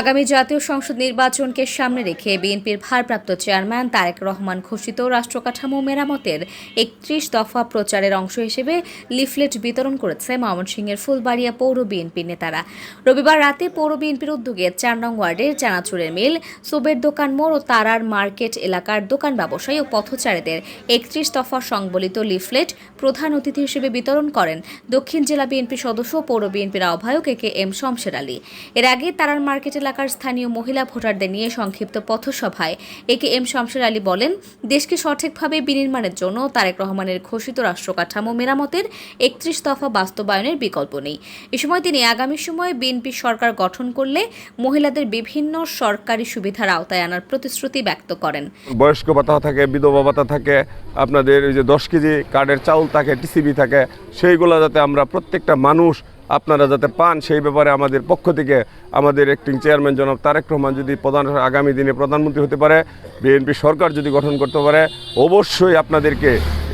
আগামী জাতীয় সংসদ নির্বাচনকে সামনে রেখে বিএনপির ভারপ্রাপ্ত চেয়ারম্যান তারেক রহমান ঘোষিত রাষ্ট্রকাঠামো মেরামতের একত্রিশ দফা প্রচারের অংশ হিসেবে লিফলেট বিতরণ করেছে ময়মনসিংহের ফুলবাড়িয়া পৌর বিএনপি নেতারা। রবিবার রাতে পৌর বিএনপির উদ্যোগে চার নং ওয়ার্ডের চানাচুরের মিল, সুবের দোকান মোড় ও তারার মার্কেট এলাকার দোকান ব্যবসায়ী ও পথচারীদের একত্রিশ দফা সংবলিত লিফলেট প্রধান অতিথি হিসেবে বিতরণ করেন দক্ষিণ জেলা বিএনপি সদস্য পৌর বিএনপির আহ্বায়ক এ কে এম শমশের আলী। এর আগে তারার মার্কেট এলাকার স্থানীয় মহিলা ভোটারদের নিয়ে সংক্ষিপ্ত পথসভায় এ কে এম শমশের আলী বলেন, দেশকে সঠিকভাবে বিনির্মাণের জন্য তারেক রহমানের ঘোষিত রাষ্ট্রকাঠামো মেরামতের একত্রিশ দফা বাস্তবায়নের বিকল্প নেই। এ সময় তিনি আগামী সময়ে বিএনপি সরকার গঠন করলে মহিলাদের বিভিন্ন সরকারি সুবিধার আওতায় আনার প্রতিশ্রুতি ব্যক্ত করেন। বয়স্ক ভাতা থাকে, বিধবা ভাতা থাকে, আপনাদের ওই যে দশ কেজি কার্ডের চাউল থাকে, টিসিবি থাকে, সেইগুলো যাতে আমরা প্রত্যেকটা মানুষ আপনারা যাতে পান, সেই ব্যাপারে আমাদের পক্ষ থেকে আমাদের অ্যাক্টিং চেয়ারম্যান জনাব তারেক রহমান যদি প্রধান, আগামী দিনে প্রধানমন্ত্রী হতে পারে বিএনপি সরকার যদি গঠন করতে পারে, অবশ্যই আপনাদেরকে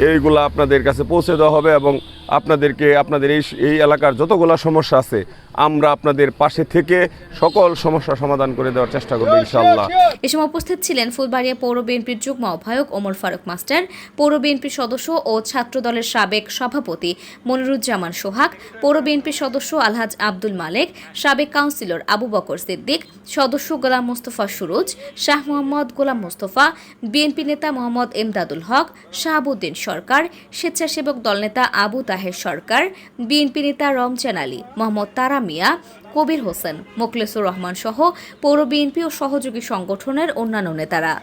এইগুলো আপনাদের কাছে পৌঁছে দেওয়া হবে এবং আপনাদেরকে, আপনাদের এই এই এলাকার যতগুলা সমস্যা আছে, আমরা আপনাদের পাশে থেকে সকল সমস্যা সমাধান করে দেওয়ার চেষ্টা করব ইনশাআল্লাহ। এ সময় উপস্থিত ছিলেন ফুলবাড়িয়া পৌর বিএনপির যুগ্ম আহ্বায়ক ওমর ফারুক মাস্টার, পৌর বিএনপির সদস্য ও ছাত্র দলের সাবেক সভাপতি মনিরুজ্জামান সোহাগ, পৌর বিএনপির সদস্য আলহাজ আব্দুল মালেক, সাবেক কাউন্সিলর আবু বকর সিদ্দিক, সদস্য গোলাম মোস্তফা সুরুজ, শাহ মোহাম্মদ গোলাম মোস্তফা, বিএনপি নেতা মোহাম্মদ এমদাদুল হক, শাহাবুদ্দিন সরকার, স্বেচ্ছাসেবক দলনেতা আবু তাহের সরকার, বিএনপি নেতা রমজান আলী, মোহাম্মদ তারা মিয়া, কবির হোসেন মোখলেসুর রহমান সহ পৌর বিএনপি ও সহযোগী সংগঠনের অন্যান্য নেতারা।